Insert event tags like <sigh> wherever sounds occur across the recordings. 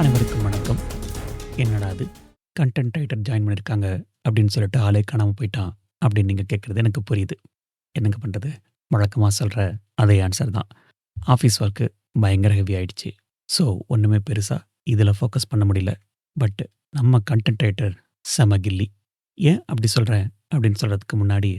அனைவருக்கும் வணக்கம். என்னடா இது! கண்டென்ட் ரைட்டர் ஜாயின் பண்ணியிருக்காங்க அப்படின்னு சொல்லிட்டு ஆளே காணாமல் போயிட்டான் அப்படின்னு நீங்கள் கேட்குறது எனக்கு புரியுது. என்னங்க பண்ணுறது வழக்கமாக சொல்கிற அதே ஆன்சர் தான். ஆஃபீஸ் ஒர்க்கு பயங்கர ஹெவி ஆயிடுச்சு. ஸோ ஒன்றுமே பெருசாக இதில் ஃபோக்கஸ் பண்ண முடியல. பட் நம்ம கன்டென்ட் ரைட்டர் செம கில்லி. ஏன் அப்படி சொல்கிறேன் அப்படின்னு சொல்கிறதுக்கு முன்னாடி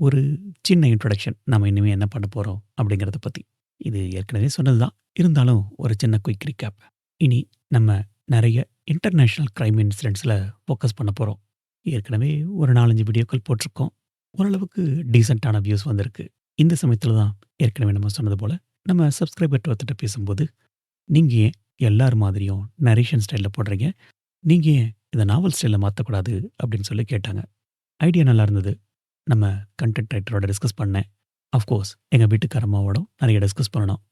ஒரு சின்ன இன்ட்ரொடக்ஷன் நம்ம இனிமேல் என்ன பண்ண போகிறோம் அப்படிங்கிறத பற்றி இது ஏற்கனவே சொன்னது தான். இருந்தாலும் ஒரு சின்ன குயிக் ரீகேப். இனி நம்ம நிறைய இன்டர்நேஷனல் க்ரைம் இன்சிடென்ட்ஸில் ஃபோக்கஸ் பண்ண போறோம். ஏற்கனவே ஒரு 4, 5 வீடியோக்கள் போட்டிருக்கோம். ஓரளவுக்கு டீசென்ட்டான வியூஸ் வந்திருக்கு. இந்த சமயத்துல தான் ஏற்கனவே நம்ம சொன்னது போல, நம்ம சப்ஸ்கிரைபர் ஒருத்தட்ட பேசும்போது, "நீங்க ஏன் எல்லார் மாதிரியும் நரேஷன் ஸ்டைல்ல போடுறீங்க? நீங்க ஏன் இத நாவல் ஸ்டைலில் மாத்தக்கூடாது?" அப்படின்னு சொல்லி கேட்டாங்க. ஐடியா நல்லா இருந்தது. நம்ம கன்டென்ட் ரைட்டரோட டிஸ்கஸ் பண்ணேன். அஃப்கோர்ஸ் எங்க வீட்டுக்காரம்மாவோட நிறைய டிஸ்கஸ் பண்ணணும்.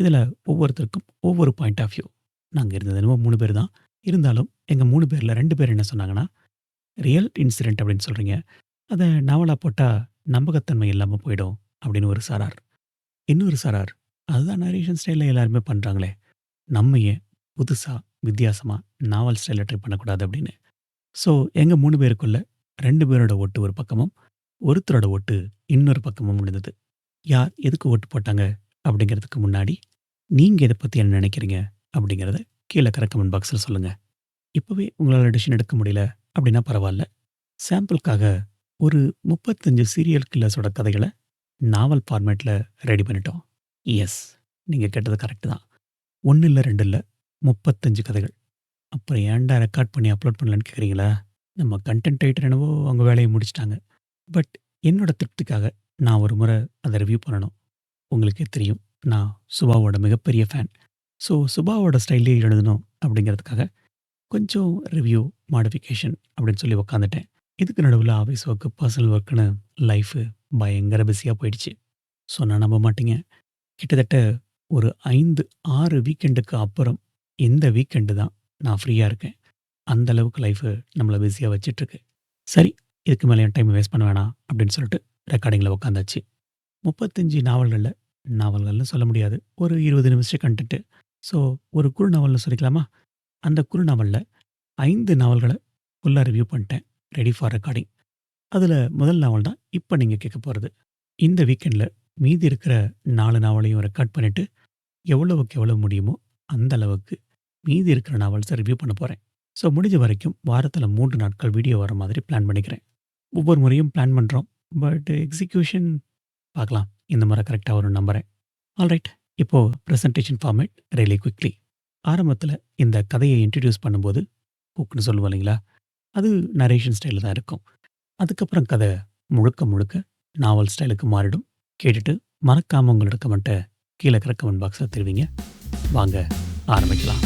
இதுல ஒவ்வொருத்தருக்கும் ஒவ்வொரு பாயிண்ட் ஆஃப் வியூ. நாங்க இருந்தது என்னமோ மூணு பேர் தான். இருந்தாலும் எங்க மூணு பேர்ல ரெண்டு பேர் என்ன சொன்னாங்கன்னா, "ரியல் இன்சிடென்ட் அப்படின்னு சொல்றீங்க. அத நாவலா போட்டா நம்பகத்தன்மை இல்லாம போயிடும்." அப்படின்னு ஒரு சாரார். இன்னொரு சாரார், "அதுதான் நரேஷன் ஸ்டைலில் எல்லாருமே பண்றாங்களே. நம்ம ஏன் புதுசா, வித்தியாசமா நாவல் ஸ்டைலில் ட்ரை பண்ணக்கூடாது?" அப்படின்னு. ஸோ எங்க மூணு பேருக்குள்ள ரெண்டு பேரோட ஓட்டு ஒரு பக்கமும், ஒருத்தரோட ஓட்டு இன்னொரு பக்கமும் முடிந்தது யார் எதுக்கு ஓட்டு போட்டாங்க அப்படிங்கிறதுக்கு முன்னாடி, நீங்க இத பத்தி என்ன நினைக்கிறீங்க அப்படிங்கிறத கீழே இருக்கிற கமெண்ட் பாக்ஸில் சொல்லுங்கள் இப்போவே உங்களால டிசிஷன் எடுக்க முடியல அப்படின்னா பரவாயில்ல சாம்பிளுக்காக ஒரு 35 சீரியல் கில்லர்ஸோட கதைகள நாவல் ஃபார்மேட்டில் ரெடி பண்ணிட்டோம். எஸ் நீங்கள் கேட்டது கரெக்டு தான். 1 இல்ல 2 இல்ல 35 கதைகள். அப்புறம் ஏன்டா ரெக்கார்ட் பண்ணி அப்லோட் பண்ணலன்னு கேட்குறீங்களா? நம்ம கன்டென்ட் ரைட்டர் என்னவோ அவங்க வேலையை முடிச்சிட்டாங்க பட் என்னோட திருப்திக்காக நான் ஒரு முறை அதை ரிவ்யூ பண்ணணும். உங்களுக்கே தெரியும். நான் சுபாவோட மிகப்பெரிய ஃபேன். ஸோ சுபாவோட ஸ்டைல்லே எழுதணும் அப்படிங்கிறதுக்காக கொஞ்சம் ரிவ்யூ, மாடிஃபிகேஷன் அப்படின்னு சொல்லி உட்காந்துட்டேன். இதுக்கு நடுவில் ஆஃபீஸ் ஒர்க்கு பர்சனல் ஒர்க்குன்னு லைஃபு பயங்கர பிஸியாக போயிடுச்சு. சொன்னா நம்ப மாட்டீங்க. கிட்டத்தட்ட ஒரு 5, 6 வீக்கெண்டுக்கு அப்புறம் இந்த வீக்கெண்டு தான் நான் ஃப்ரீயா இருக்கேன். அந்த அளவுக்கு லைஃப் நம்மள பிஸியாக வச்சுட்ருக்கு. சரி இதுக்கு மேலே என் டைம் வேஸ்ட் பண்ண வேணாம் அப்படின்னு சொல்லிட்டு ரெக்கார்டிங்கில் உட்காந்தாச்சு. 35 நாவல்கள்ல நாவல்கள்னு சொல்ல முடியாது. ஒரு 20 நிமிஷம் கண்டுட்டு ஸோ ஒரு குறுநாவல்னு சொல்லிக்கலாமா? அந்த குறுநாவல்ல 5 நாவல்கள ஃபுல்லா ரிவ்யூ பண்ணிட்டேன். Ready for recording. அதுல முதல் நாவல் தான் இப்ப நீங்க கேட்கப் போறது. இந்த வீக்கெண்ட்ல மீதி இருக்கிற 4 நாவலையும் ரெக்கார்ட் பண்ணிட்டு, எவ்வளவுக்கு எவ்வளவு முடியுமோ அந்த அளவுக்கு மீதி இருக்கிற நாவல்ஸ ரிவ்யூ பண்ண போறேன். ஸோ முடிஞ்ச வரைக்கும் வாரத்துல 3 நாட்கள் வீடியோ வர மாதிரி பிளான் பண்ணிக்கிறேன். ஒவ்வொரு முறையும் பிளான் பண்றோம். பட் எக்ஸிகியூஷன் பார்க்கலாம். இந்த முறை கரெக்ட்டா வரும்னு நம்புறேன். ஆல்ரைட். இப்போ ப்ரெசன்டேஷன் ஃபார்மேட் ரெலி குவிக்லி ஆரம்பத்துல இந்த கதையை இன்ட்ரடியூஸ் பண்ணும்போது, ஹூக்ன்னு சொல்லுவோம் இல்லைங்களா? அது நரேஷன் ஸ்டைலில் தான் இருக்கும். அதுக்கப்புறம் கதை முழுக்க முழுக்க நாவல் ஸ்டைலுக்கு மாறிடும். கேட்டுட்டு மறக்காம உங்களோட கமெண்ட்டை கீழே இருக்கிற கமெண்ட் பாக்ஸில் தெரிவிங்க. வாங்க ஆரம்பிக்கலாம்.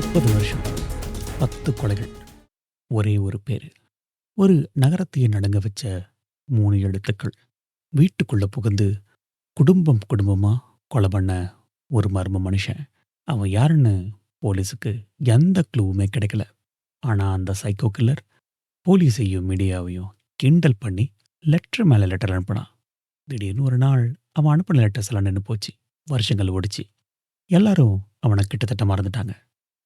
முப்பது வருஷம். 10 கொலைகள். ஒரே ஒரு பேரு. ஒரு நகரத்தையே நடங்க வச்ச மூணு எழுத்துக்கள். வீட்டுக்குள்ள புகுந்து குடும்பம் குடும்பமா கொலை பண்ண ஒரு மர்ம மனுஷன். அவன் யாருன்னு போலீஸுக்கு எந்த க்ளூவுமே கிடைக்கல. ஆனா அந்த சைக்கோ கில்லர் போலீஸையும், மீடியாவையும் கிண்டல் பண்ணி லெட்டர் மேல லெட்டர் அனுப்பினான் திடீர்னு ஒரு நாள் அவன் அனுப்பின லெட்டர்ஸ் எல்லாம் நின்னு போச்சு. வருஷங்கள் ஓடிச்சு. எல்லாரும் அவன கிட்டத்தட்ட மறந்துட்டாங்க.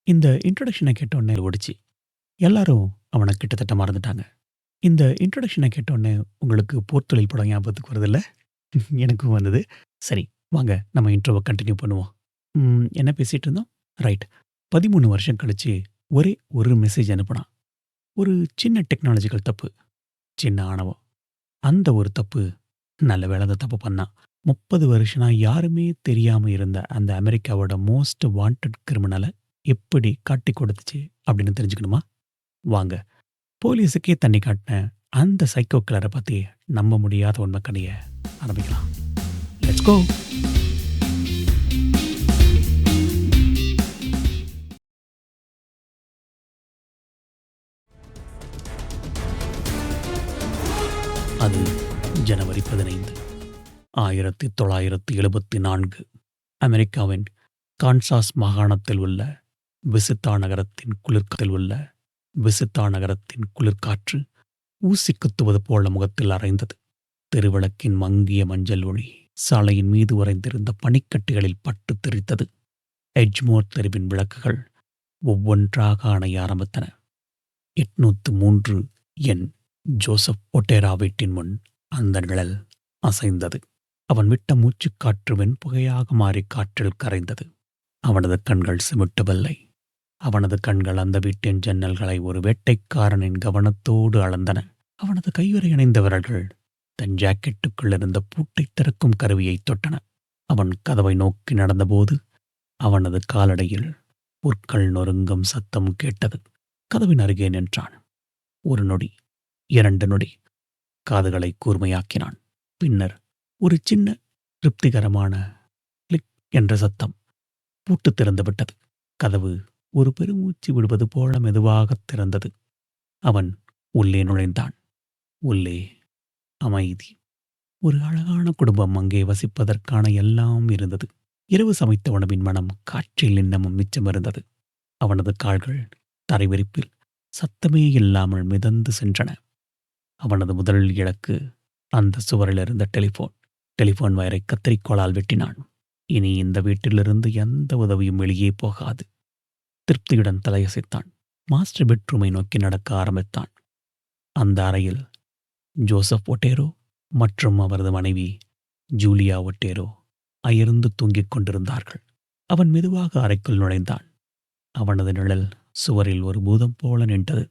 இந்த இன்ட்ரடக்ஷனை கேட்டோனே ஓடிச்சு. எல்லாரும் அவன கிட்டத்தட்ட மறந்துட்டாங்க. இந்த இன்ட்ரடக்ஷனை கேட்டோனே உங்களுக்கு போர்த்தொழில் படம் ஞாபகத்துக்கு வருதில்ல <laughs> எனக்கும் வந்தது. சரி வாங்க நம்ம இன்ட்ரோவை கண்டினியூ பண்ணுவோம். என்ன பேசிட்டு இருந்தோம்? ரைட். 13 வருஷம் கழிச்சு ஒரே ஒரு மெசேஜ் அனுப்புனான். ஒரு சின்ன டெக்னாலஜிக்கல் தப்பு. சின்ன ஆணவம். அந்த ஒரு தப்பு நல்ல வேலை அந்த தப்பு பண்ணான். முப்பது வருஷம்னா யாருமே தெரியாம இருந்த அந்த அமெரிக்காவோட மோஸ்ட் வாண்டட் கிரிமினல எப்படி காட்டி கொடுத்துச்சு அப்படின்னு தெரிஞ்சுக்கணுமா? வாங்க போலீஸுக்கே தண்ணி காட்டின அந்த சைக்கோ கிளரை பத்தி நம்ப முடியாத உண்மை கதைய ஆரம்பிக்கலாம். Let's go! அது ஜனவரி 15 1974 அமெரிக்காவின் கான்சாஸ் மாகாணத்தில் உள்ள விசித்தா நகரத்தின் குளிர்காற்றில் உள்ள விசித்தா நகரத்தின் குளிர்காற்று ஊசி குத்துவது போல முகத்தில் அரைந்தது தெருவிளக்கின் மங்கிய மஞ்சள் ஒளி சாலையின் மீது உறைந்திருந்த பனிக்கட்டிகளில் பட்டு தெரித்தது. எட்ஜ்மோர் தெருவின் விளக்குகள் ஒவ்வொன்றாக அணைய ஆரம்பித்தன. எட்நூத்து மூன்று என். ஜோசப் ஒட்டேரா வீட்டின் முன் அந்த நிழல் அசைந்தது. அவன் விட்ட மூச்சுக்காற்று வெண்புகையாக மாறி காற்றில் கரைந்தது. அவனது கண்கள் சிமிட்டவில்லை. அவனது கண்கள் அந்த வீட்டின் ஜன்னல்களை ஒரு வேட்டைக்காரனின் கவனத்தோடு அளந்தன. அவனது கையுறை அணைந்த விரல்கள் தன் ஜாக்கெட்டுக்குள் இருந்த பூட்டைத் திறக்கும் கருவியைத் தொட்டன. அவன் கதவை நோக்கி நடந்தபோது அவனது காலடையில் புற்கள் நொறுங்கும் சத்தம் கேட்டது. கதவின் அருகே நின்றான். ஒரு நொடி இரண்டு நொடி காதுகளை கூர்மையாக்கினான். பின்னர் ஒரு சின்ன திருப்திகரமான கிளிக் என்ற சத்தம் பூட்டு திறந்துவிட்டது. கதவு ஒரு பெருமூச்சு விடுவது போல மெதுவாகத் திறந்தது. அவன் உள்ளே நுழைந்தான். உள்ளே அமைதி. ஒரு அழகான குடும்பம் அங்கே வசிப்பதற்கான எல்லாம் இருந்தது. இரவு சமைத்த உணவின் மனம் காற்றில் இன்னமும் மிச்சமிருந்தது அவனது கால்கள் தரைவிரிப்பில் சத்தமே இல்லாமல் மிதந்து சென்றன. அவனது முதல் இலக்கு அந்த சுவரில் இருந்த டெலிஃபோன். டெலிஃபோன் வயரை கத்தரிக்கோளால் வெட்டினான். இனி இந்த வீட்டிலிருந்து எந்த உதவியும் வெளியே போகாது. திருப்தியுடன் தலையசைத்தான். மாஸ்டர் பெட்ரூமை நோக்கி நடக்க ஆரம்பித்தான். அந்த அறையில் ஜோசப் ஒட்டேரோ மற்றும் அவரது மனைவி ஜூலியா ஒட்டேரோ அயர்ந்து தூங்கிக் கொண்டிருந்தார்கள். அவன் மெதுவாக அறைக்குள் நுழைந்தான். அவனது நிழல் சுவரில் ஒரு பூதம் போல நின்றது.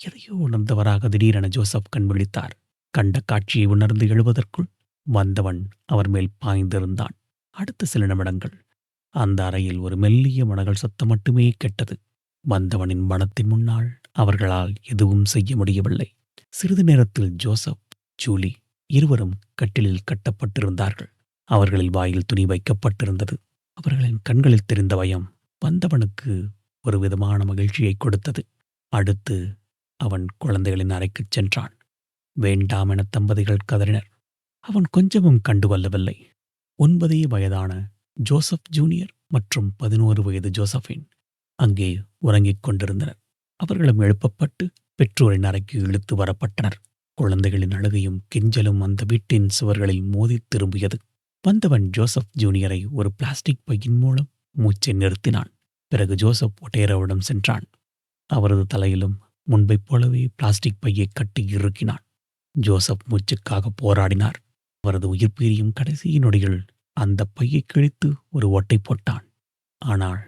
எதையோ உணர்ந்தவராக திடீரென ஜோசப் கண் விழித்தார். கண்ட காட்சியை உணர்ந்து எழுவதற்குள் வந்தவன் அவர் மேல் பாய்ந்திருந்தான். அடுத்த சில நிமிடங்கள் அந்த அறையில் ஒரு மெல்லிய மணகள் சத்தம் மட்டுமே கெட்டது. வந்தவனின் மனத்தின் முன்னால் அவர்களால் எதுவும் செய்ய முடியவில்லை. சிறிது நேரத்தில் ஜோசப் ஜூலி இருவரும் கட்டிலில் கட்டப்பட்டிருந்தார்கள். அவர்களில் வாயில் துணி வைக்கப்பட்டிருந்தது. அவர்களின் கண்களில் தெரிந்த பயம் வந்தவனுக்கு ஒரு விதமான மகிழ்ச்சியை கொடுத்தது. அடுத்து அவன் குழந்தைகளின் அறைக்குச் சென்றான். வேண்டாம் என தம்பதிகள் கதறினர். அவன் கொஞ்சமும் கண்டுகொள்ளவில்லை. ஒன்பதே வயதான ஜோசப் ஜூனியர் மற்றும் பதினோரு வயது ஜோசஃபின் அங்கே உறங்கிக் கொண்டிருந்தனர். அவர்களும் எழுப்பப்பட்டு பெற்றோரின் அறைக்கு இழுத்து வரப்பட்டனர். குழந்தைகளின் அழுகையும் கெஞ்சலும் அந்த வீட்டின் சுவர்களில் மோதித் திரும்பியது. வந்தவன் ஜோசப் ஜூனியரை ஒரு பிளாஸ்டிக் பையின் மூலம் மூச்சை நிறுத்தினான். பிறகு ஜோசப் ஒட்டேரோவிடம் சென்றான். அவரது தலையிலும் முன்பைப் போலவே பிளாஸ்டிக் பையை கட்டி இறுக்கினான். ஜோசப் மூச்சுக்காக போராடினார். அவரது உயிர் பீரியும் கடைசி நொடியில் அந்த பையை கிழித்து ஒரு ஒட்டை போட்டான். ஆனால்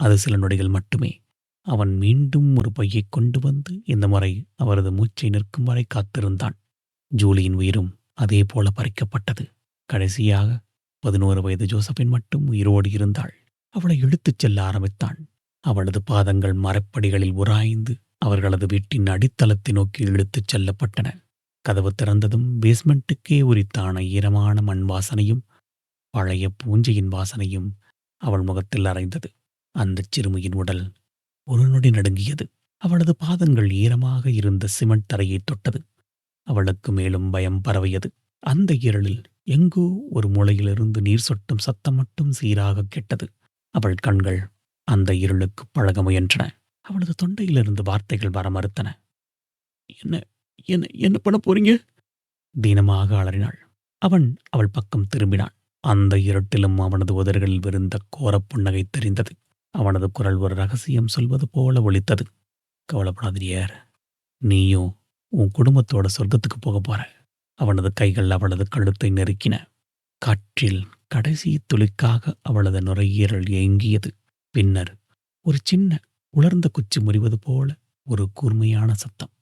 அது சில நொடிகள் மட்டுமே. அவன் மீண்டும் ஒரு பையை கொண்டு வந்து இந்த முறை அவரது மூச்சை நிற்கும் வரை காத்திருந்தான். ஜூலியின் உயிரும் அதே போல பறிக்கப்பட்டது. கடைசியாக பதினோரு வயது ஜோசப்பின் மட்டும் உயிரோடு இருந்தாள். அவளை இழுத்துச் செல்ல ஆரம்பித்தான். அவளது பாதங்கள் மரப்படிகளில் உராய்ந்து அவர்களது வீட்டின் அடித்தளத்தை நோக்கி இழுத்துச் செல்லப்பட்டன. கதவு திறந்ததும் பேஸ்மெண்ட்டுக்கே உரித்தான ஈரமான மண் வாசனையும் பழைய பூஞ்சையின் வாசனையும் அவள் முகத்தில் அறைந்தது. அந்தச் சிறுமியின் உடல் ஒரு நொடி நடுங்கியது. அவளது பாதங்கள் ஈரமாக இருந்த சிமெண்ட் தரையை தொட்டது. அவளுக்கு மேலும் பயம் பரவியது. அந்த இருளில் எங்கோ ஒரு மூலையிலிருந்து நீர் சொட்டும் சத்தம் மட்டும் சீராக கெட்டது. அவள் கண்கள் அந்த இருளுக்கு பழக முயன்றன. அவளது தொண்டையிலிருந்து வார்த்தைகள் வர மறுத்தன. என்ன என்ன என்ன பண்ண போறீங்க? தீனமாக அலறினாள். அவன் அவள் பக்கம் திரும்பினான். அந்த இருட்டிலும் அவனது உதறுகளில் விருந்த கோரப்புன்னகை தெரிந்தது. அவனது குரல் ஒரு ரகசியம் சொல்வது போல ஒழித்தது கவலைப்படாதிரியார் நீயும் உன் குடும்பத்தோட சொர்க்கத்துக்கு போக போற. அவனது கைகள் அவளது கழுத்தை நெருக்கின. காற்றில் கடைசி துளிக்காக அவளது நுரையீரல் ஏங்கியது. பின்னர் ஒரு சின்ன உலர்ந்த குச்சி முறிவது போல ஒரு கூர்மையான சத்தம்.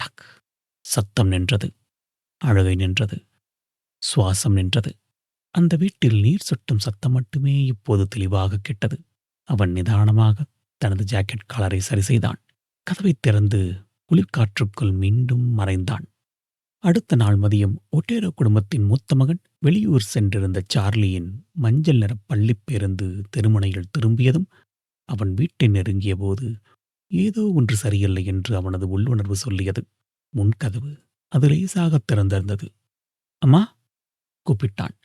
டக்! சத்தம் நின்றது. அழுகை நின்றது. சுவாசம் நின்றது. அந்த வீட்டில் நீர் சொட்டும் சத்தம் மட்டுமே இப்போது தெளிவாக கேட்டது. அவன் நிதானமாக தனது ஜாக்கெட் காலரை சரி செய்தான். கதவைத் திறந்து குளிர்காற்றுக்குள் மீண்டும் மறைந்தான். அடுத்த நாள் மதியம் ஒட்டேரோ குடும்பத்தின் மூத்த மகன் வெளியூர் சென்றிருந்த சார்லியின் மஞ்சள் நிற பள்ளிப் பேருந்து திருமணையில் திரும்பியதும் அவன் வீட்டை நெருங்கிய போது ஏதோ ஒன்று சரியில்லை என்று அவனது உள்ளுணர்வு சொல்லியது. முன்கதவு அது லேசாகத் திறந்திருந்தது. அம்மா கூப்பிட்டான்.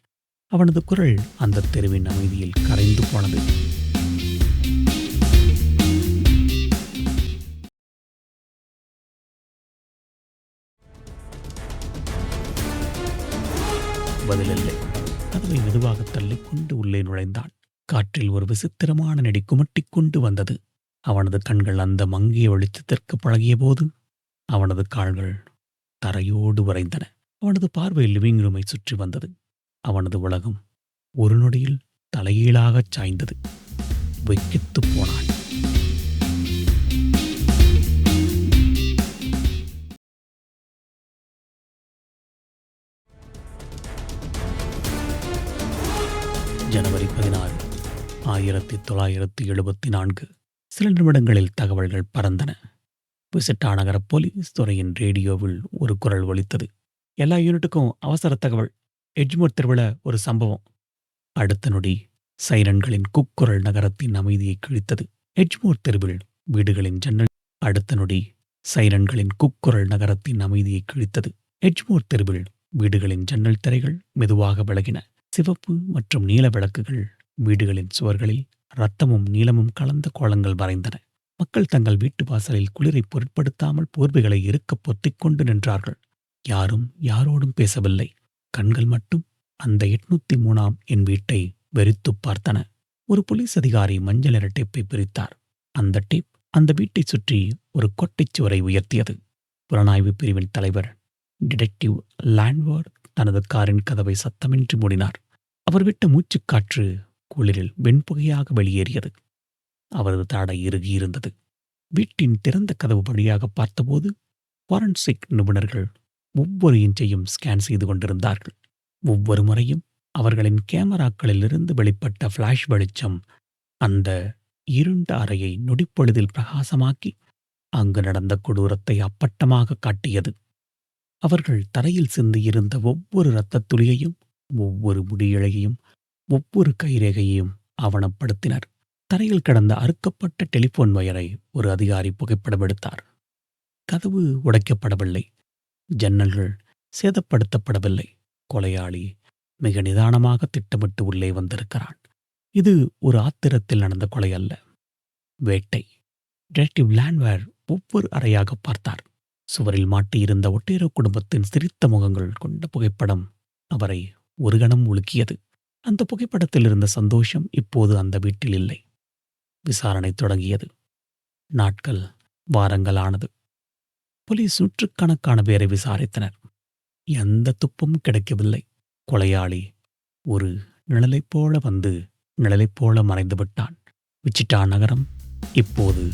அவனது குரல் அந்த தெருவின் அமைதியில் கரைந்து போனது. பதிலில்லை. கதவை மெதுவாக தள்ளிக்கொண்டு உள்ளே நுழைந்தான். காற்றில் ஒரு விசித்திரமான நெடி குமட்டிக் கொண்டு வந்தது. அவனது கண்கள் அந்த மங்கிய வெளிச்சத்திற்கு பழகிய போது அவனது கால்கள் தரையோடு வரைந்தன அவனது பார்வை லிவிங் ரூமை சுற்றி வந்தது. அவனது உலகம் ஒரு நொடியில் தலைகீழாகச் சாய்ந்தது. வெக்கித்து போனான். ஜனவரி பதினாறு ஆயிரத்தி தொள்ளாயிரத்தி எழுபத்தி நான்கு. சில நிமிடங்களில் தகவல்கள் பறந்தன. விசிட்டா நகர போலீஸ் துறையின் ரேடியோவில் ஒரு குரல் ஒலித்தது. எல்லா யூனிட்டுக்கும் அவசர தகவல். எட்ஜ்மோர் திருவிழ ஒரு சம்பவம். அடுத்த நொடி சைரன்களின் குக்குரல் நகரத்தின் அமைதியை கிழித்தது எட்ஜ்மோர் தெருவில் வீடுகளின் ஜன்னல். அடுத்த நொடி சைரன்களின் குக்குரல் நகரத்தின் அமைதியை கிழித்தது எட்ஜ்மோர் தெருவில் வீடுகளின் ஜன்னல் திரைகள் மெதுவாக விலகின. சிவப்பு மற்றும் நீல விளக்குகள் வீடுகளின் சுவர்களில் ரத்தமும் நீலமும் கலந்த கோலங்கள் வரைந்தன மக்கள் தங்கள் வீட்டு வாசலில் குளிரை பொருட்படுத்தாமல் போர்வைகளை இறுக்கப் பொத்திக் கொண்டு நின்றார்கள். யாரும் யாரோடும் பேசவில்லை. கண்கள் மட்டும் அந்த எட்நூத்தி மூணாம் என் வீட்டை வெறித்துப் பார்த்தன. ஒரு போலீஸ் அதிகாரி மஞ்சள் நிற டேப்பை பிரித்தார். அந்த டேப் அந்த வீட்டை சுற்றி ஒரு கொட்டைச் சுவரை உயர்த்தியது. புலனாய்வு பிரிவின் தலைவர் டிடெக்டிவ் லேண்ட்வர்ட் தனது காரின் கதவை சத்தமின்றி மூடினார். அவர் விட்ட மூச்சுக்காற்று குளிரில் வெண்புகையாக வெளியேறியது. அவரது தாடை இறுகியிருந்தது வீட்டின் திறந்த கதவு வழியாக பார்த்தபோது ஃபாரன்சிக் நிபுணர்கள் ஒவ்வொரு இன்ச்சையும் ஸ்கேன் செய்து கொண்டிருந்தார்கள். ஒவ்வொரு முறையும் அவர்களின் கேமராக்களிலிருந்து வெளிப்பட்ட ஃபிளாஷ் வெளிச்சம் அந்த இருண்ட அறையை நொடிப்பொழுதில் பிரகாசமாக்கி அங்கு நடந்த கொடூரத்தை அப்பட்டமாக காட்டியது. அவர்கள் தரையில் சிந்தியிருந்த ஒவ்வொரு இரத்தத் துளியையும் ஒவ்வொரு முடியிழையையும் ஒவ்வொரு கைரேகையையும் ஆவணப்படுத்தினர். தரையில் கிடந்த அறுக்கப்பட்ட டெலிபோன் வயரை ஒரு அதிகாரி புகைப்படம் எடுத்தார். கதவு உடைக்கப்படவில்லை. ஜன்னல்கள் சேதப்படுத்தப்படவில்லை. கொலையாளி மிக நிதானமாக திட்டமிட்டு உள்ளே வந்திருக்கிறான். இது ஒரு ஆத்திரத்தில் நடந்த கொலை அல்ல. வேட்டை. டிடெக்டிவ் லேண்ட்வேர் ஒவ்வொரு அறையாக பார்த்தார். சுவரில் மாட்டியிருந்த ஒட்டேரோ குடும்பத்தின் சிரித்த முகங்கள் கொண்ட புகைப்படம் அவரை ஒரு கணம் உலுக்கியது. அந்த புகைப்படத்தில் இருந்த சந்தோஷம் இப்போது அந்த வீட்டில் இல்லை. விசாரணை தொடங்கியது. நாட்கள் வாரங்கள் ஆனது. போலீஸ் நூற்றுக்கணக்கான பேரை விசாரித்தனர். எந்த துப்பும் கிடைக்கவில்லை. கொலையாளி ஒரு நிழலைப் போல வந்து நிழலைப் போல மறைந்து விட்டான். விச்சிட்டா நகரம் இப்போது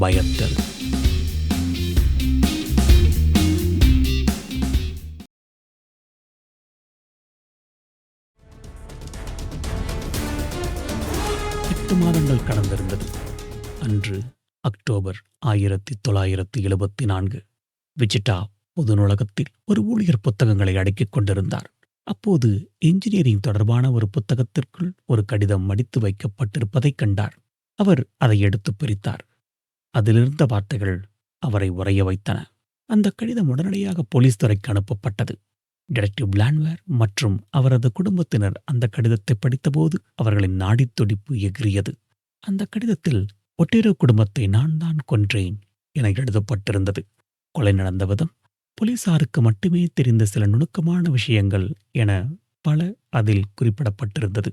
பயத்தல். எட்டு மாதங்கள் கடந்திருந்தது. அன்று அக்டோபர் ஆயிரத்தி தொள்ளாயிரத்தி எழுபத்தி நான்கு விஜிட்டா பொது நூலகத்தில் ஒரு ஊழியர் புத்தகங்களை அடுக்கிக் கொண்டிருந்தார். அப்போது இன்ஜினியரிங் தொடர்பான ஒரு புத்தகத்திற்குள் ஒரு கடிதம் மடித்து வைக்கப்பட்டிருப்பதைக் கண்டார். அவர் அதை எடுத்துப் பிரித்தார். அதிலிருந்த வார்த்தைகள் அவரை உறைய வைத்தன. அந்த கடிதம் உடனடியாக போலீஸ் துறைக்கு அனுப்பப்பட்டது. டிடெக்டிவ் பிளான்வேர் மற்றும் அவரது குடும்பத்தினர் அந்த கடிதத்தை படித்தபோது அவர்களின் நாடித் துடிப்பு எகிரியது அந்த கடிதத்தில் ஒட்டிரு குடும்பத்தை நான் தான் கொன்றேன் என எழுதப்பட்டிருந்தது. கொலை நடந்த விதம் போலீசாருக்கு மட்டுமே தெரிந்த சில நுணுக்கமான விஷயங்கள் என பல அதில் குறிப்பிடப்பட்டிருந்தது.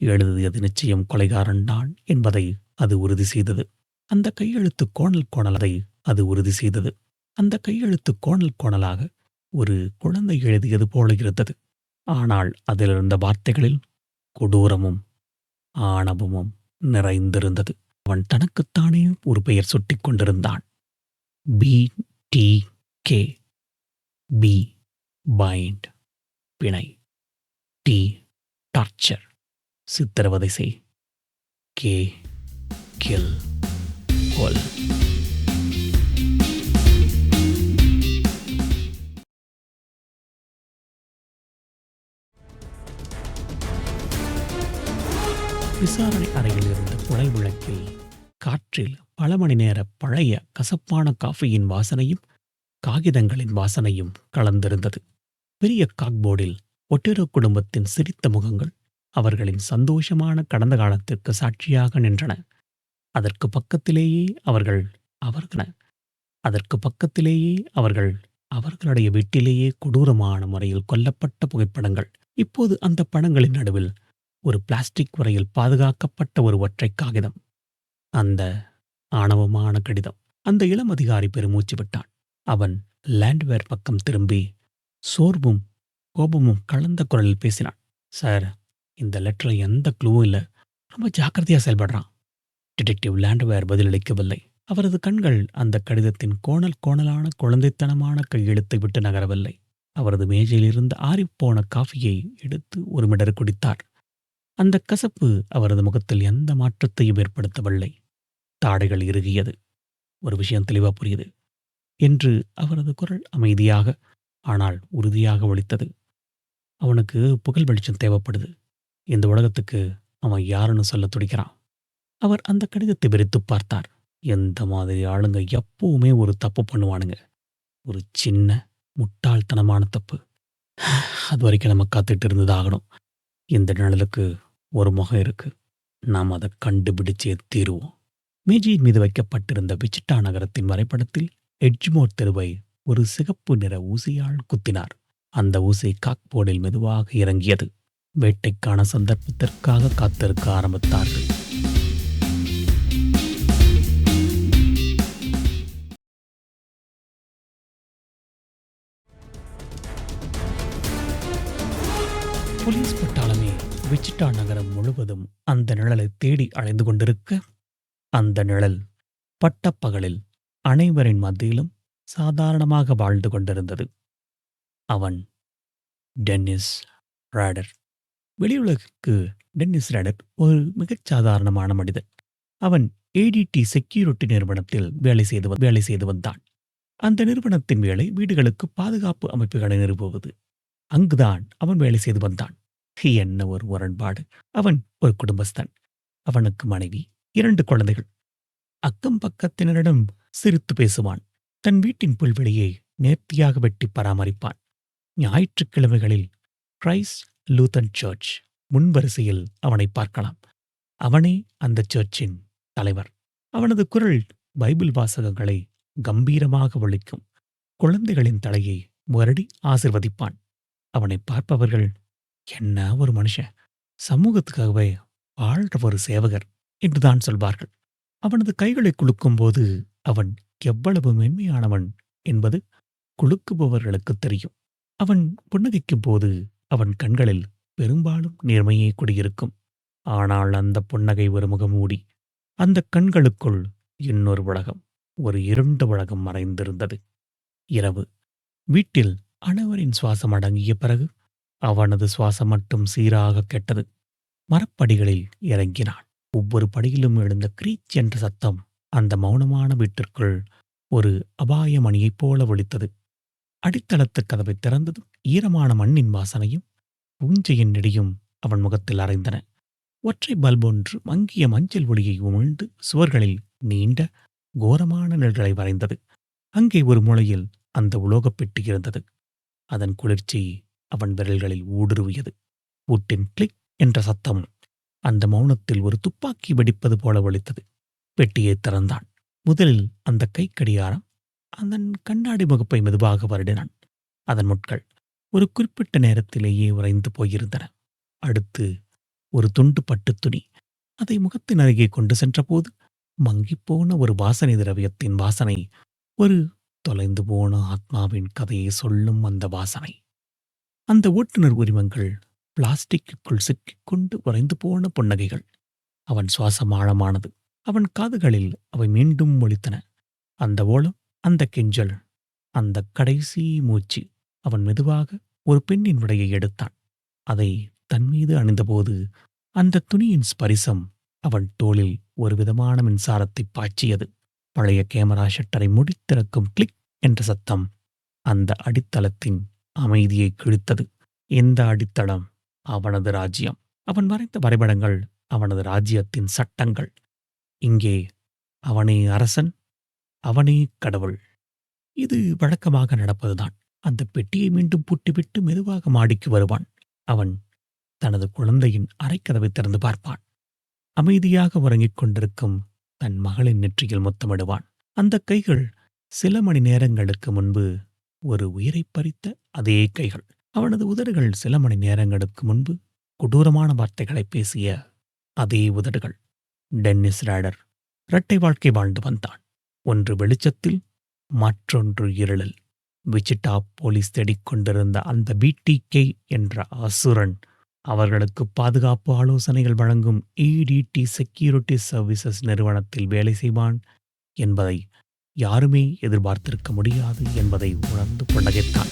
எழுதியது நிச்சயம் கொலைகாரன் தான் என்பதை அது உறுதி செய்தது. அந்த கையெழுத்து கோணல் கோணலதை அது உறுதி செய்தது. அந்த கையெழுத்து கோணல் கோணலாக ஒரு குழந்தை எழுதியது போல இருந்தது. ஆனால் அதிலிருந்த வார்த்தைகளில் கொடூரமும் ஆணவமும் நிறைந்திருந்தது. அவன் தனக்குத்தானே ஒரு பெயர் சுட்டிக் கொண்டிருந்தான். B T K B bind பிணை. டி டார்ச்சர் சித்திரவதை செய். கே கில் கொல் விசாரணை அறையில் இருந்த புலை விளக்கில் காற்றில் பல மணி நேர பழைய கசப்பான காஃபியின் வாசனையும் காகிதங்களின் வாசனையும் கலந்திருந்தது. பெரிய காக்போர்டில் ஒட்டேரோ குடும்பத்தின் சிரித்த முகங்கள் அவர்களின் சந்தோஷமான கடந்த காலத்திற்கு சாட்சியாக நின்றன. அதற்கு பக்கத்திலேயே அவர்கள் அவர்கள அதற்கு பக்கத்திலேயே அவர்கள் அவர்களுடைய வீட்டிலேயே கொடூரமான முறையில் கொல்லப்பட்ட புகைப்படங்கள். இப்போது அந்த படங்களின் நடுவில் ஒரு பிளாஸ்டிக் உரையில் பாதுகாக்கப்பட்ட ஒரு ஒற்றை காகிதம். அந்த ஆணவமான கடிதம். அந்த இளம் அதிகாரி பெருமூச்சு விட்டான். அவன் லேண்ட்வேர் பக்கம் திரும்பி சோர்வும் கோபமும் கலந்த குரலில் பேசினான். சார் இந்த லெட்டரில் எந்த க்ளூவும் இல்லை. ரொம்ப ஜாக்கிரதையா செயல்படுறான். டிடெக்டிவ் லேண்ட்வேர் பதிலளிக்கவில்லை. அவரது கண்கள் அந்த கடிதத்தின் கோணல் கோணலான குழந்தைத்தனமான கையெழுத்தை விட்டு நகரவில்லை. அவரது மேஜையிலிருந்து ஆறிப்போன காஃபியை எடுத்து ஒரு மிடர் குடித்தார். அந்த கசப்பு அவரது முகத்தில் எந்த மாற்றத்தையும் ஏற்படுத்தவில்லை. தாடைகள் இறுகியது. ஒரு விஷயம் தெளிவாக புரியுது. என்று அவரது குரல் அமைதியாக ஆனால் உறுதியாக ஒழித்தது அவனுக்கு புகழ் வெளிச்சம் தேவைப்படுது. இந்த உலகத்துக்கு அவன் யாருன்னு சொல்ல துடிக்கிறான். அவர் அந்த கடிதத்தை விரித்து பார்த்தார். எந்த மாதிரி ஆளுங்க எப்பவுமே ஒரு தப்பு பண்ணுவானுங்க. ஒரு சின்ன முட்டாள்தனமான தப்பு. அது வரைக்கும் நம்ம காத்துட்டு இருந்ததாகணும். இந்த நிழலுக்கு ஒரு முகம் இருக்கு. நாம் அதை கண்டுபிடிச்சே தீருவோம். மேஜையின் மீது வைக்கப்பட்டிருந்த விச்சிட்டா நகரத்தின் வரைபடத்தில் எட்ஜ்மோர் தெருவை ஒரு சிகப்பு நிற ஊசியால் குத்தினார். அந்த ஊசி காக்போர்டில் மெதுவாக இறங்கியது. வேட்டைக்கான சந்தர்ப்பத்திற்காக காத்திருக்க ஆரம்பித்தார்கள். போலீஸ் விச்சிட்டா நகரம் முழுவதும் அந்த நிழலை தேடி அலைந்து கொண்டிருக்க அந்த நிழல் பட்டப்பகலில் அனைவரின் மத்தியிலும் சாதாரணமாக வாழ்ந்து கொண்டிருந்தது. அவன் டென்னிஸ் ராடர். வெளியுலகுக்கு டென்னிஸ் ராடர் ஒரு மிகச் சாதாரணமான மனிதன். அவன் ஏடிடி செக்யூரிட்டி நிறுவனத்தில் வேலை செய்து வேலை செய்து வந்தான். அந்த நிறுவனத்தின் வேலை வீடுகளுக்கு பாதுகாப்பு அமைப்புகளை நிறுவுவது. அங்குதான் அவன் வேலை செய்து வந்தான். என்ன ஒரு முரண்பாடு? அவன் ஒரு குடும்பஸ்தன். அவனுக்கு மனைவி இரண்டு குழந்தைகள். அக்கம் பக்கத்தினரிடம் சிரித்து பேசுவான். தன் வீட்டின் புல்வெளியை நேர்த்தியாக வெட்டி பராமரிப்பான். ஞாயிற்றுக்கிழமைகளில் கிரைஸ்ட் லூத்தன் சர்ச் முன்வரிசையில் அவனை பார்க்கலாம். அவனே அந்த சர்ச்சின் தலைவர். அவனது குரல் பைபிள் வாசகங்களை கம்பீரமாக ஒழிக்கும். குழந்தைகளின் தலையை முரடி ஆசிர்வதிப்பான். அவனை பார்ப்பவர்கள் என்ன ஒரு மனுஷன்? சமூகத்துக்காகவே வாழ்ற ஒரு சேவகர் என்றுதான் சொல்வார்கள். அவனது கைகளை குலுக்கும்போது அவன் எவ்வளவு மென்மையானவன் என்பது குலுக்குபவர்களுக்கு தெரியும். அவன் புன்னகைக்கும் போது அவன் கண்களில் பெரும்பாலும் நேர்மையே குடியிருக்கும். ஆனால் அந்த புன்னகை ஒரு முகமூடி அந்த கண்களுக்குள் இன்னொரு உலகம் ஒரு இருண்ட உலகம் மறைந்திருந்தது. இரவு. வீட்டில் அனைவரின் சுவாசம் அடங்கிய பிறகு அவனது சுவாசம் மட்டும் சீராக கெட்டது. மரப்படிகளில் இறங்கினான். ஒவ்வொரு படியிலும் எழுந்த கிரீச் என்ற சத்தம் அந்த மௌனமான வீட்டிற்குள் ஒரு அபாய மணியைப் போல ஒழித்தது அடித்தளத்து கதவை திறந்ததும் ஈரமான மண்ணின் வாசனையும் பூஞ்சையின் நெடியும் அவன் முகத்தில் அறைந்தன ஒற்றை பல்ப் ஒன்று மங்கிய மஞ்சள் ஒளியை உமிழ்ந்து சுவர்களில் நீண்ட கோரமான நிழல்களை வரைந்தது. அங்கே ஒரு மூலையில் அந்த உலோகப் பெட்டி இருந்தது. அதன் குளிர்ச்சி அவன் விரல்களில் ஊடுருவியது. பூட்டின் கிளிக் என்ற சத்தம் அந்த மௌனத்தில் ஒரு துப்பாக்கி வெடிப்பது போல ஒழித்தது பெட்டியை திறந்தான். முதலில் அந்த கைக்கடியாரம் அதன் கண்ணாடி முகப்பை மெதுவாக வருடினான். அதன் முட்கள் ஒரு குறிப்பிட்ட நேரத்திலேயே உறைந்து போயிருந்தன. அடுத்து ஒரு துண்டு பட்டுத் துணி அதை முகத்தின் அருகே கொண்டு சென்றபோது மங்கிப்போன ஒரு வாசனை திரவியத்தின் வாசனை. ஒரு தொலைந்து போன ஆத்மாவின் கதையை சொல்லும் அந்த வாசனை. அந்த ஓட்டுநர் உரிமங்கள் பிளாஸ்டிக்குள் சிக்கிக்கொண்டு வரைந்து போன புன்னகைகள். அவன் சுவாசம் ஆழமானது. அவன் காதுகளில் அவை மீண்டும் ஒழித்தன அந்த ஓலம் அந்த கெஞ்சல் அந்த கடைசி மூச்சு அவன் மெதுவாக ஒரு பெண்ணின் உடையை எடுத்தான். அதை தன் மீது அணிந்தபோது அந்த துணியின் ஸ்பரிசம் அவன் தோளில் ஒரு விதமான மின்சாரத்தை பாய்ச்சியது. பழைய கேமரா ஷட்டரை முடித்திறக்கும் கிளிக் என்ற சத்தம் அந்த அடித்தளத்தின் அமைதியை கிழித்தது இந்த அடித்தளம்? அவனது ராஜ்யம். அவன் வரைந்த வரைபடங்கள் அவனது ராஜ்யத்தின் சட்டங்கள். இங்கே அவனே அரசன் அவனே கடவுள். இது வழக்கமாக நடப்பதுதான். அந்த பெட்டியை மீண்டும் பூட்டிவிட்டு மெதுவாக மாடிக்கு வருவான். அவன் தனது குழந்தையின் அரைக்கதவை திறந்து பார்ப்பான். அமைதியாக உறங்கிக் கொண்டிருக்கும் தன் மகளின் நெற்றியில் முத்தமிடுவான். அந்த கைகள் சில மணி நேரங்களுக்கு முன்பு ஒரு உயிரைப் பறித்த அதே கைகள். அவனது உதடுகள் சில மணி நேரங்களுக்கு முன்பு கொடூரமான வார்த்தைகளை பேசிய அதே உதடுகள். டென்னிஸ் ராடர் இரட்டை வாழ்க்கை வாழ்ந்து வந்தான். ஒன்று வெளிச்சத்தில் மற்றொன்று இருளில். விசிட்டா போலீஸ் தேடிக்கொண்டிருந்த அந்த பிடிகே என்ற அசுரன் அவர்களுக்கு பாதுகாப்பு ஆலோசனைகள் வழங்கும் இடிடி செக்யூரிட்டி சர்வீசஸ் நிறுவனத்தில் வேலை செய்வான் என்பதை யாருமே எதிர்பார்த்திருக்க முடியாது என்பதை உணர்ந்து புன்னகைத்தான்.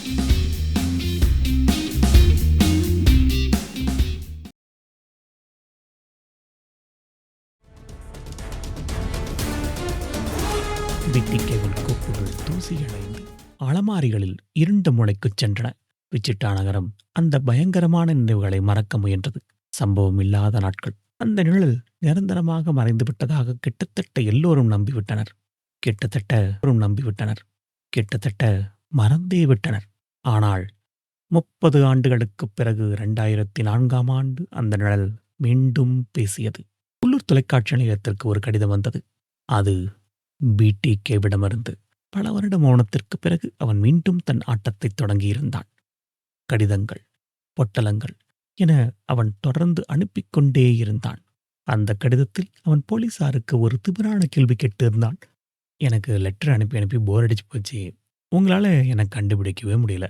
பிட்டிகேவின் கோப்புகள் தூசியடைந்து அலமாரிகளில் இருண்ட முளைக்குச் சென்றன. விச்சிட்டா நகரம் அந்த பயங்கரமான நினைவுகளை மறக்க முயன்றது. சம்பவம் இல்லாத நாட்கள். அந்த நிழல் நிரந்தரமாக மறைந்து விட்டதாக கிட்டத்தட்ட எல்லோரும் நம்பிவிட்டனர். கிட்டத்தட்ட நம்பிவிட்டனர். கிட்டத்தட்ட மறந்தே விட்டனர். ஆனால் முப்பது ஆண்டுகளுக்குப் பிறகு இரண்டாயிரத்தி நான்காம் ஆண்டு அந்த நிழல் மீண்டும் பேசியது. உள்ளூர் தொலைக்காட்சி நிலையத்திற்கு ஒரு கடிதம் வந்தது. அது பிடிகேவிடமிருந்து பல வருட மௌனத்திற்கு பிறகு அவன் மீண்டும் தன் ஆட்டத்தைத் தொடங்கியிருந்தான். கடிதங்கள் பொட்டலங்கள் என அவன் தொடர்ந்து அனுப்பிக்கொண்டே இருந்தான். அந்த கடிதத்தில் அவன் போலீசாருக்கு ஒரு திமிரான கேள்வி கேட்டிருந்தான். எனக்கு லெட்டர் அனுப்பி அனுப்பி போர் அடிச்சு போச்சு. உங்களால் எனக்கு கண்டுபிடிக்கவே முடியல.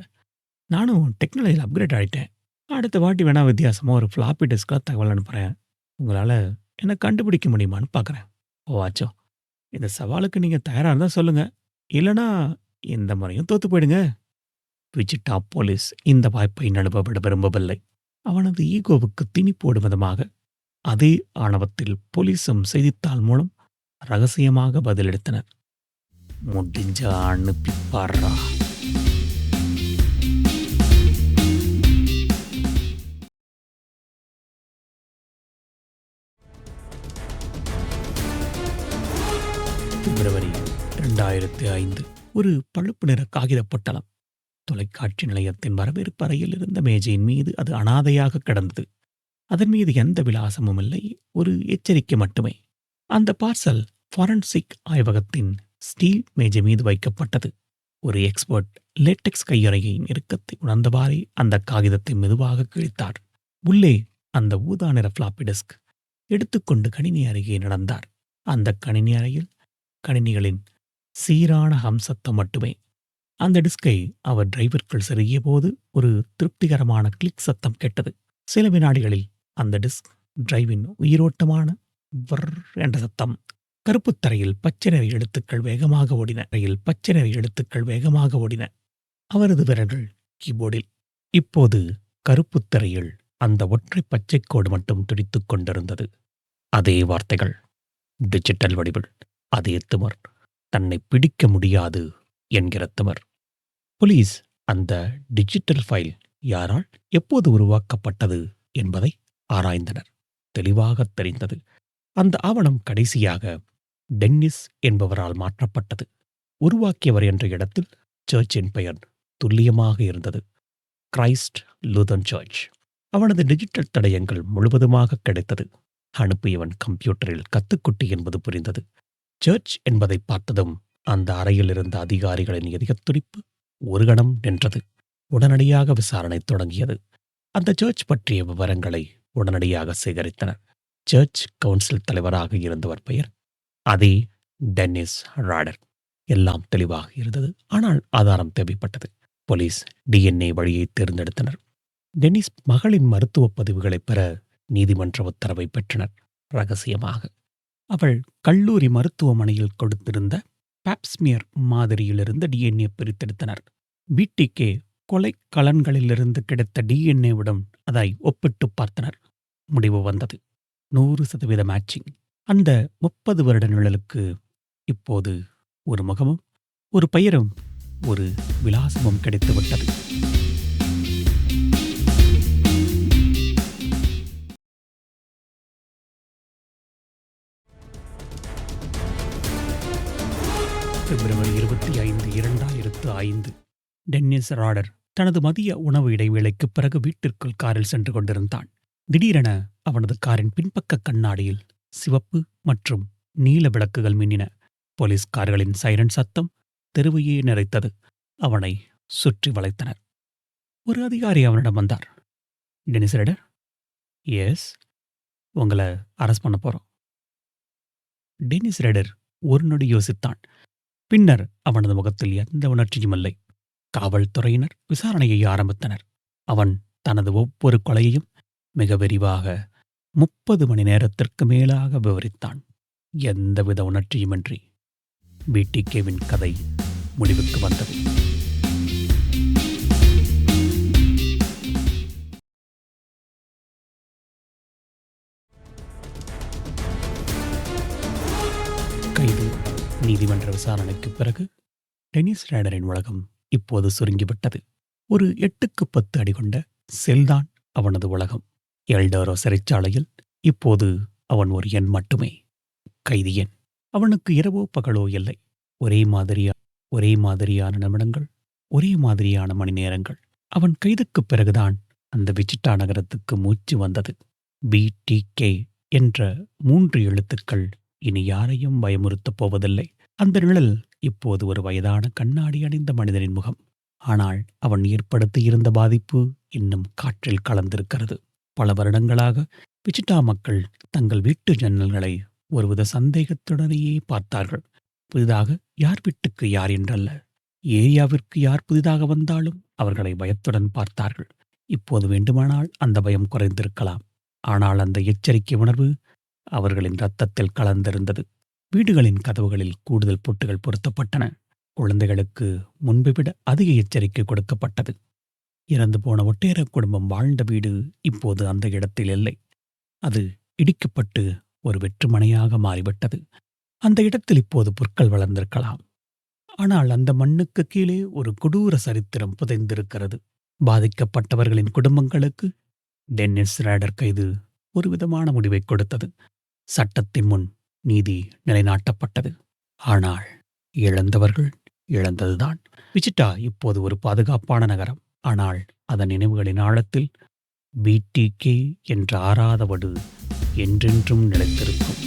நானும் டெக்னாலஜியில் அப்கிரேட் ஆகிட்டேன் அடுத்த வாட்டி வேணா வித்தியாசமாக ஒரு ஃப்ளாப்பி டிஸ்கில் தகவல் அனுப்புகிறேன் உங்களால் என்னை கண்டுபிடிக்க முடியுமான்னு பார்க்குறேன் ஓ ஆச்சோ இந்த சவாலுக்கு நீங்கள் தயாராக இருந்தால் சொல்லுங்கள் இல்லைனா இந்த முறையும் தோத்து போயிடுங்க. விஜிட்டா போலீஸ் இந்த வாய்ப்பை நழுவ விரும்பவில்லை. அவனது ஈகோவுக்கு திணிப்போடும் விதமாக அதே ஆணவத்தில் போலீசும் செய்தித்தாள் மூலம் ரகசியமாக பதிலளித்தனர். முடிஞ்ச அனுப்பி பிப்ரவரி இரண்டாயிரத்தி ஐந்து ஒரு பழுப்பு நிற காகித பொட்டலம் தொலைக்காட்சி நிலையத்தின் வரவேற்பு அறையில் இருந்த மேஜையின் மீது அது அனாதையாக கிடந்தது அதன் மீது எந்த விலாசமும் இல்லை ஒரு எச்சரிக்கை மட்டுமே அந்த பார்சல் ஃபாரன்சிக் ஆய்வகத்தின் ஸ்டீல் மேஜை மீது வைக்கப்பட்டது. ஒரு எக்ஸ்பர்ட் லேட்டெக்ஸ் கையுறையின் இறுக்கத்தை உணர்ந்தவாறே அந்த காகிதத்தை மெதுவாக கிழித்தார். உள்ளே அந்த ஊதா நிற ஃப்ளாப்பி டெஸ்க் எடுத்துக்கொண்டு கணினி அருகே நடந்தார். அந்த கணினி அறையில் கணினிகளின் சீரான ஹம்சத்தம் மட்டுமே. அந்த டிஸ்கை அவர் டிரைவிற்குள் செருகிய போது ஒரு திருப்திகரமான கிளிக் சத்தம் கேட்டது. சில வினாடிகளில் அந்த டிஸ்க் டிரைவின் உயிரோட்டமான வர் என்ற சத்தம் கருப்புத்தரையில் பச்சை நிற எழுத்துக்கள் வேகமாக ஓடின. ரயில் பச்சை நிற எழுத்துக்கள் வேகமாக ஓடின. அவரது விரல்கள் கீபோர்டில். இப்போது கருப்புத்தரையில் அந்த ஒற்றை பச்சைக்கோடு மட்டும் துடித்துக் கொண்டிருந்தது. அதே வார்த்தைகள். டிஜிட்டல் வடிவில். அதே திமர். தன்னை பிடிக்க முடியாது என்கிற திமர். போலீஸ் அந்த டிஜிட்டல் ஃபைல் யாரால் எப்போது உருவாக்கப்பட்டது என்பதை ஆராய்ந்தனர். தெளிவாகத் தெரிந்தது. அந்த ஆவணம் கடைசியாக டென்னிஸ் என்பவரால் மாற்றப்பட்டது. உருவாக்கியவர் என்ற இடத்தில் சர்ச்சின் பெயர் துல்லியமாக இருந்தது. Christ Lutheran church. அவனது டிஜிட்டல் தடயங்கள் முழுவதுமாக கிடைத்தது. அனுப்பியவன் கம்ப்யூட்டரில் கத்துக்குட்டி என்பது புரிந்தது. சர்ச் என்பதை பார்த்ததும் அந்த அறையில் இருந்த அதிகாரிகளின் இதயத் ஒரு கணம் நின்றது. உடனடியாக விசாரணை தொடங்கியது. அந்த சர்ச் பற்றிய விவரங்களை உடனடியாக சேகரித்தனர். சர்ச் கவுன்சில் தலைவராக இருந்தவர் பெயர் அதே டென்னிஸ் ராடர். எல்லாம் தெளிவாக இருந்தது. ஆனால் ஆதாரம் தேவைப்பட்டது. போலீஸ் டிஎன்ஏ வழியை தேர்ந்தெடுத்தனர். டென்னிஸ் மகளின் மருத்துவ பதிவுகளை பெற நீதிமன்ற உத்தரவை பெற்றனர். ரகசியமாக. அவள் கல்லூரி மருத்துவமனையில் கொடுத்திருந்த பாப்ஸ்மியர் மாதிரியிலிருந்து டிஎன்ஏ பிரித்தெடுத்தனர். பிடிகே கொலை கலன்களிலிருந்து கிடைத்த டிஎன்ஏவுடன் அதை ஒப்பிட்டு பார்த்தனர். முடிவு வந்தது. நூறு சதவீத மேட்சிங். அந்த முப்பது வருட நிழலுக்கு இப்போது ஒரு முகமும் ஒரு பெயரும் ஒரு விலாசமும் கிடைத்துவிட்டது. பிப்ரவரி இருபத்தி ஐந்து இரண்டாயிரத்து ஐந்து டென்னிஸ் ராடர் தனது மதிய உணவு இடைவேளைக்குப் பிறகு வீட்டிற்குள் காரில் சென்று கொண்டிருந்தான். திடீரென அவனது காரின் பின்பக்க கண்ணாடியில் சிவப்பு மற்றும் நீல விளக்குகள் மின்னின. போலீஸ்காரர்களின் சைரன் சத்தம் தெருவையே நிறைத்தது. அவனை சுற்றி வளைத்தனர். ஒரு அதிகாரி அவனிடம் வந்தார். டெனிஸ் ரெடர் எஸ் உங்களை அரெஸ்ட் பண்ண போறோம். டெனிஸ் ரெடர் ஒரு நொடி யோசித்தான். பின்னர் அவனது முகத்தில் எந்த உணர்ச்சியும் இல்லை. காவல்துறையினர் விசாரணையை ஆரம்பித்தனர். அவன் தனது ஒவ்வொரு கொலையையும் மிக விரிவாக முப்பது மணி நேரத்திற்கு மேலாக விவரித்தான். எந்தவித உணர்ச்சியுமின்றி பிடிகேவின் கதை முடிவுக்கு வந்தது. கைது நீதிமன்ற விசாரணைக்கு பிறகு டெனிஸ் ரேடரின் உலகம் இப்போது சுருங்கிவிட்டது. ஒரு எட்டுக்கு பத்து அடி கொண்ட செல்தான் அவனது உலகம். எல்டோரோ சிறைச்சாலையில் இப்போது அவன் ஒரு எண் மட்டுமே. கைதி எண். அவனுக்கு இரவோ பகலோ இல்லை. ஒரே மாதிரியா ஒரே மாதிரியான நிமிடங்கள் ஒரே மாதிரியான மணி நேரங்கள். அவன் கைதுக்குப் பிறகுதான் அந்த விசிட்டா நகரத்துக்கு மூச்சு வந்தது. பிடிகே என்ற மூன்று எழுத்துக்கள் இனி யாரையும் பயமுறுத்தப் போவதில்லை. அந்த நிழல் இப்போது ஒரு வயதான கண்ணாடி அணிந்த மனிதனின் முகம். ஆனால் அவன் ஏற்படுத்தியிருந்த பாதிப்பு இன்னும் காற்றில் கலந்திருக்கிறது. பல வருடங்களாக விசிட்டா மக்கள் தங்கள் வீட்டு ஜன்னல்களை ஒருவித சந்தேகத்துடனேயே பார்த்தார்கள். புதிதாக யார் வீட்டுக்கு யார் என்றல்ல. ஏரியாவிற்கு யார் புதிதாக வந்தாலும் அவர்களை பயத்துடன் பார்த்தார்கள். இப்போது வேண்டுமானால் அந்த பயம் குறைந்திருக்கலாம். ஆனால் அந்த எச்சரிக்கை உணர்வு அவர்களின் ரத்தத்தில் கலந்திருந்தது. வீடுகளின் கதவுகளில் கூடுதல் பொட்டுகள் பொருத்தப்பட்டன. குழந்தைகளுக்கு முன்பை விட அதிக எச்சரிக்கை கொடுக்கப்பட்டது. இறந்து போன ஒட்டேர குடும்பம் வாழ்ந்த வீடு இப்போது அந்த இடத்தில் இல்லை. அது இடிக்கப்பட்டு ஒரு வெற்றுமனையாக மாறிவிட்டது. அந்த இடத்தில் இப்போது புற்கள் வளர்ந்திருக்கலாம். ஆனால் அந்த மண்ணுக்கு கீழே ஒரு கொடூர சரித்திரம் புதைந்திருக்கிறது. பாதிக்கப்பட்டவர்களின் குடும்பங்களுக்கு டென்னிஸ் ரேடர் கைது ஒரு விதமான முடிவை கொடுத்தது. சட்டத்தின் முன் நீதி நிலைநாட்டப்பட்டது. ஆனால் இழந்தவர்கள் இழந்ததுதான். விசிட்டா இப்போது ஒரு பாதுகாப்பான நகரம். ஆனால் அதன் நினைவுகளின் ஆழத்தில் பிடிகே என்ற ஆறாதவடு என்றென்றும் நிலைத்திருக்கும்.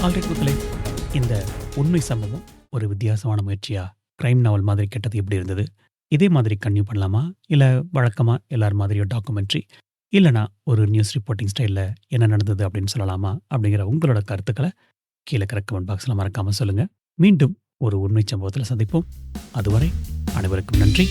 மக்களே இந்த உண்மை சம்பவம் ஒரு வித்தியாசமான முயற்சியா? கிரைம் நாவல் மாதிரி கெட்டது எப்படி இருந்தது? இதே மாதிரி கன்யூ பண்ணலாமா? இல்லை வழக்கமாக எல்லார் மாதிரியோ டாக்குமெண்ட்ரி இல்லைனா ஒரு நியூஸ் ரிப்போர்ட்டிங் ஸ்டைலில் என்ன நடந்தது அப்படின்னு சொல்லலாமா அப்படிங்கிற உங்களோட கருத்துக்களை கீழே இருக்கிற கமெண்ட் பாக்ஸில் மறக்காமல் சொல்லுங்கள் மீண்டும் ஒரு உண்மை சம்பவத்தில் சந்திப்போம். அதுவரை அனைவருக்கும் நன்றி.